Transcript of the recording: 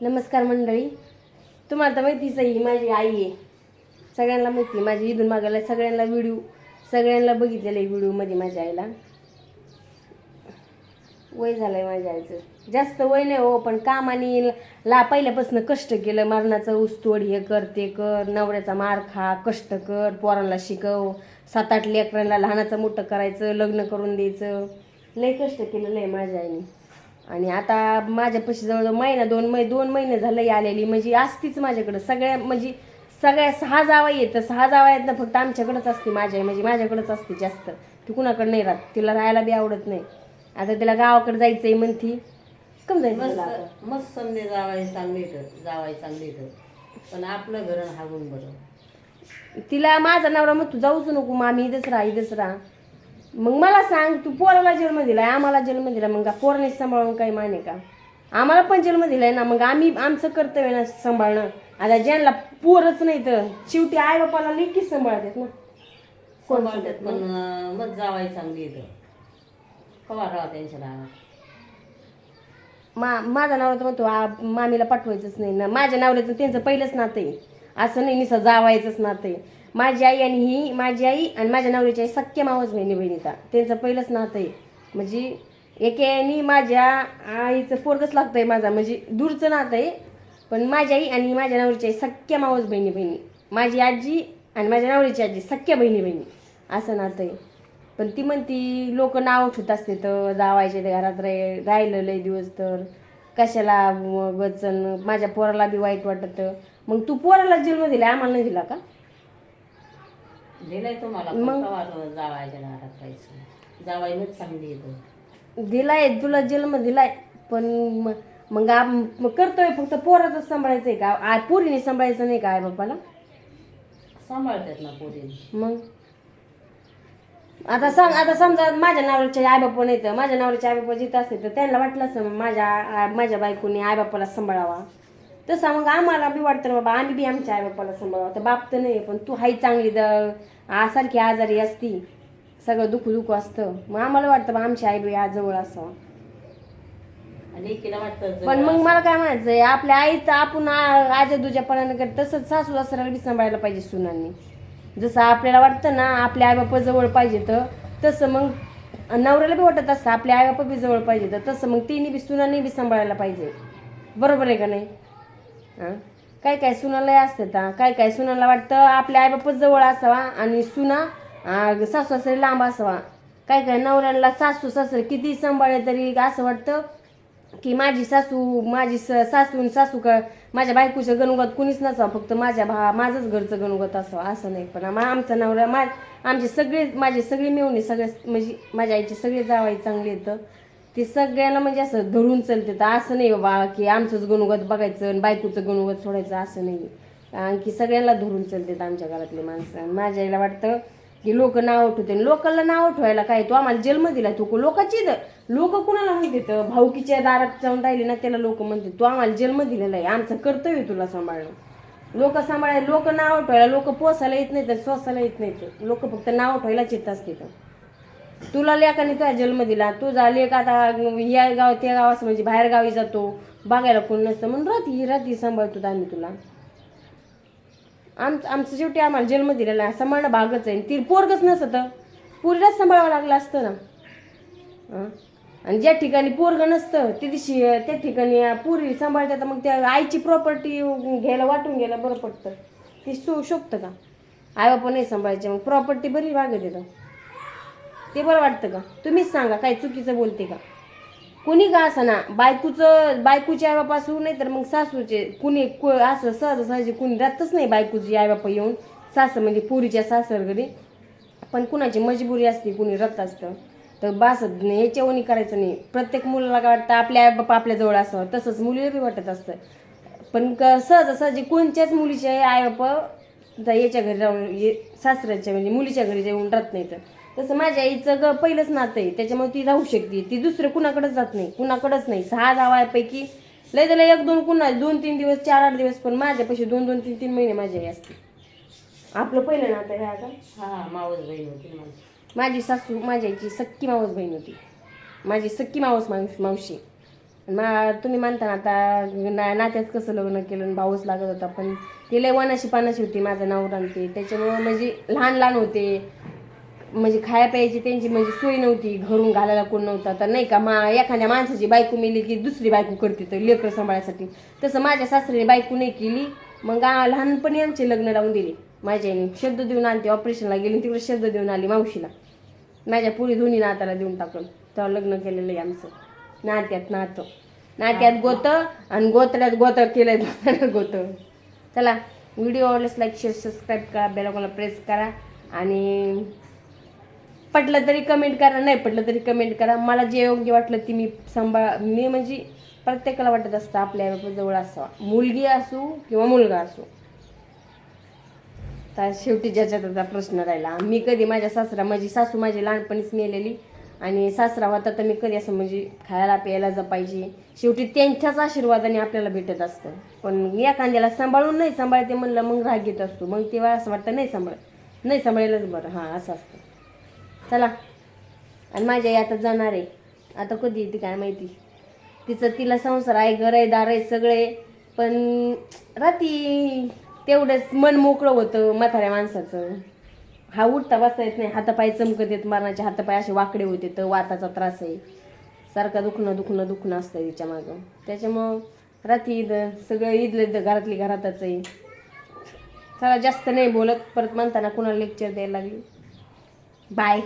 नमस्कार मंडळी. तुम्हाला तर माहितीच आहे ही माझी आई आहे. सगळ्यांना माहिती आहे, माझी इथून मागायला सगळ्यांना व्हिडिओ सगळ्यांना बघितलेलं आहे व्हिडिओमध्ये माझ्या आईला. वय झालं आहे माझ्या आईचं. जास्त वय नाही हो पण कामाने ला पहिल्यापासून कष्ट केलं. मरणाचं ऊसतोड हे कर ते कर नवऱ्याचा मार खा कष्ट कर पोरांना शिकव. सात आठ लेकरांना लहानाचं मोठं करायचं लग्न करून द्यायचं. लय कष्ट केलेलं आहे माझ्या आईने. आणि आता माझ्यापाशी जवळजवळ महिना दोन मै दोन महिने झालं आलेली. म्हणजे असतीच माझ्याकडं. सगळ्या म्हणजे सगळ्या सहा जावा येतं सहा जावा आहेत ना फक्त आमच्याकडंच असते माझ्या म्हणजे माझ्याकडंच असते जास्त. ती कुणाकडं नाही राहत. तिला राहायला बी आवडत नाही. आता तिला गावाकडे जायचंय म्हणती. कम जायचं आता? मस्त समजे जावाय चांगले येतं. जावाय चांगले येतं. पण आपलं घर हागून बरं. तिला माझा नवरा मग तू जाऊच नको मामी इथंच राहा इथंच राहा. मग मला सांग तू पोराला जन्म दिलाय आम्हाला जन्म दिला मग का पोराने सांभाळून काही माने का? आम्हाला पण जन्म दिलाय ना मग आम्ही आमचं कर्तव्य ना सांभाळणं. आता ज्यांना पोरच नाही तर शेवटी आई बापाला लेकीच सांभाळतात ना. कोण सांभाळतात पण अं, मग जावाय चांगली येतं कवा राहा त्यांच्या दारात मा माझा नवरा तर म्हणतो आ, मामीला पाठवायचंच नाही ना. माझ्या नवऱ्याचं त्यांचं पहिलंच नातं आहे. असं नाही निसं जावायचंच नातं आहे. माझी आई आणि ही माझी आई आणि माझ्या नवऱ्याची आई सख्य मावस बहिणी बहिणीचा त्यांचं पहिलंच नातं आहे. म्हणजे एकेनी माझ्या आईचं पोरगच लागतंय माझा. म्हणजे दूरचं नातं आहे. पण माझी आई आणि माझ्या नवरीची आई सख्य मावस बहिणी बहिणी. माझी आजी आणि माझ्या नवरीची आजी सख्या बहिणी बहिणी. असं नातं आहे. पण ती म्हणती लोक नाव ठेवत असते तर जावायचे ते घरात राय राहिलं लय दिवस तर. कशाला वचन माझ्या पोराला बी वाईट वाटत. मग तू पोराला जन्म दिला आम्हाला नाही दिला का? दिलंय तुम्हाला कवा जावायच्या दारात राहायचं जावायनंच चांगली येतं दिलाय तुला जन्म दिलाय पण म- मग आम- मग करतोय फक्त पोराचं सांभाळायचंय का? आ पोरीने सांभाळायचं नाही का आई बापाला? सांभाळतात ना पोरी मग? आता सांग आता समजा माझ्या नावाचे आई बापा नाही तर माझ्या नावाचे आई बापा जिथं असते तर त्यांना वाटलं असं माझ्या माझ्या बायकोने आई बापाला सांभाळावा. तसं मग आम्हाला बी वाटतं बाबा आम्ही बी आमच्या आई बापाला सांभाळावं. तर बाप तर नाही पण तू हाई चांगली आ- सारखी आजारी असती सगळं दुखू दुखू असतं. मग आम्हाला वाटतं बा आमची आई बी आज जवळ असावं. वाटतं पण मग मला काय म्हणायचंय आपल्या आईचं आपण आ- आजा दुजापणानं करत तसंच सासू सासऱ्याला बी सांभाळायला पाहिजे सुनांनी. जसं आपल्याला वाटतं ना आपल्या आईबापा जवळ पाहिजे तर तसं मग नवऱ्याला बी वाटत असतं आपल्या आईबापा बी जवळ पाहिजे तर तसं मग तिने बी सुनांनी बी सांभाळायला पाहिजे. बरोबर आहे का नाही? हां? काय काय सुनाला असतं काय काय सुनाला वाटतं? आपल्या आईबापच जवळ असावा आणि सुना सासू सासरे लांब असावा. काय काय नवऱ्याला सासू सासरे किती सांभाळले तरी असं वाटतं? की माझी सासू माझी स- सासू आणि सासू का माझ्या बायकोचं गणगत कुणीच नसावं फक्त माझ्या भा माझंच घरचं गणगत असावं असं नाही. पण आम- आमचा नवरा मा आमचे सगळे माझे सगळे मिळून सगळे म्हणजे माझ्या आईचे सगळे जावाई चांगले येतं. ते सगळ्यांना म्हणजे असं धरून चालते. तर असं नाही बाबा की आमचंच गुणगत बघायचं आणि बायकोचं गुणगत सोडायचं असं नाही. कारण की सगळ्यांना धरून चालतात आमच्या घरातले माणसं. माझ्या आईला वाटतं की लोक नाव ठेवते लोकांना नाव ठेवायला काय? तू आम्हाला जन्म दिला तू लोकांची लोक कुणाला म्हणते भाऊकीच्या दारात जाऊन राहिले ना त्याला लोक म्हणते तू आम्हाला जन्म दिलेला आहे. आमचं कर्तव्य तुला सांभाळणं. लोक सांभाळायला लोक नाव ठेवायला लोक पोसायला येत नाही तर स्वसायला येत नाही लोक फक्त नाव ठेवायला चित्त असते तुला लेखाने तुझा जन्म दिला तुझा लेख आता या गाव त्या गावास म्हणजे बाहेर गावी जातो. बघायला कोण नसतं. म्हणून राहती राहती सांभाळतो आम्ही तुला. आम आमचं शेवटी आम्हाला जन्म दिलेला आहे सांभाळणं भागच आहे. ती पोरगच नसतं. तर पुरीलाच सांभाळावं लागलं असतं ना. आणि ज्या ठिकाणी पोरग नसतं त्या दिवशी त्या ठिकाणी पुरी सांभाळतात मग त्या आईची प्रॉपर्टी घ्यायला वाटून घ्यायला बरं पडतं. ते सो शोभतं का? आई बापा नाही सांभाळायचे मग प्रॉपर्टी बरी वागत येतं ते बरं वाटतं का? तुम्हीच सांगा काय चुकीचं बोलते का? कुणी का असं ना बायकोचं बायकोची आई नाही तर मग सासूचे कुणी कु- असं सहजासहजी कुणी राहतच नाही बायकोची आईबापा येऊन. सासर म्हणजे पुरीच्या सासर घरी पण कुणाची मजबुरी असते कुणी रथ असतं. तर बासत नाही याच्यावणी करायचं नाही. प्रत्येक मुलाला काय वाटतं आपल्या आई आपल्याजवळ असं तसंच मुलीला बी वाटत असतं. पण क सहजासहजी कोणत्याच मुलीचे आईबापा याच्या घरी राहून ये सासऱ्याच्या म्हणजे मुलीच्या घरी येऊन राहत नाही तर तसं माझ्या आईचं ग पहिलंच नातं आहे. त्याच्यामुळे ती राहू शकते. ती दुसरं कुणाकडेच जात नाही. कुणाकडेच नाही. सहा जावायपैकी लय त्याला एक दोन कुणा दोन तीन दिवस चार आठ दिवस पण माझ्यापाशी दोन दोन तीन तीन महिने माझी आई असते. आपलं पहिलं नातं आहे आता हा मावस बहीण होती माझी. माझी सासू माझ्या आईची सक्की मावस बहीण होती. माझी सक्की मावस मावस मावशी. मा तुम्ही म्हणता ना आता ना नात्यात कसं लग्न केलं आणि भाऊच लागत होता पण ती लय वनाशी पानाशी होती. माझं नवरा आणि ते त्याच्यामुळं म्हणजे लहान लहान होते. म्हणजे खाया प्यायची त्यांची म्हणजे सोय नव्हती घरून घालायला कोण नव्हता. तर नाही का मा एखाद्या माणसाची बायको मिली की दुसरी बायको करते तर लेकरं सांभाळायसाठी. तसं माझ्या सासरीने बायको नाही केली. मग लहानपणी आमचे लग्न लावून दिले. माझ्या आईने शब्द देऊन आणते ऑपरेशनला गेली आणि तिकडे शब्द देऊन आली मावशीला. माझ्या पुरी दोन्ही नाताला देऊन टाकलं तेव्हा लग्न केलेलं आहे आमचं. नात्यात नातं. नात्यात गोत आणि गोतड्यात गोत्र केलंय गोत्र्यात गोत. चला व्हिडिओ आवडल्यास लाईक शेअर सबस्क्राईब करा. बेलाकोला प्रेस करा. आणि पटलं तरी कमेंट करा नाही पटलं तरी कमेंट करा. मला जे योग्य वाटलं ती मी सांभाळ मी म्हणजे प्रत्येकाला वाटत असतं आपल्या जवळ असावा. मुलगी असू किंवा मुलगा असू. तर शेवटी ज्याच्यात प्रश्न राहिला. मी कधी माझ्या सासरा माझी सासू माझी लहानपणीच नेलेली आणि सासरा होता तर मी कधी असं म्हणजे खायला प्यायला जपायची. शेवटी त्यांच्याच आशीर्वादाने आपल्याला भेटत असतं. पण एखाद्याला सांभाळून नाही सांभाळते म्हणलं मग राग घेत असतो. मग तेव्हा असं वाटतं नाही सांभाळ नाही सांभाळायलाच बरं. हां असं असतं. चला. आणि माझी आई आता जाणार आहे. आता कधी येते काय माहिती. तिचं तिला संसार आहे घर आहे दार आहे सगळे पण राहती तेवढंच मन मोकळं होतं म्हाताऱ्या माणसाचं. हा उठता बसता येत नाही. हातापाय चमकत येत मरणाचे हातापाय असे वाकडे होते तर वाताचा त्रास आहे. सारखा दुखणं दुखणं दुखणं असतं तिच्या मागं. त्याच्यामुळं रात्री ईद सगळं ईदलं इथं घरातली घरातच आहे. चला जास्त नाही बोलत. परत म्हणताना कुणाला लेक्चर द्यायला लागली? बाय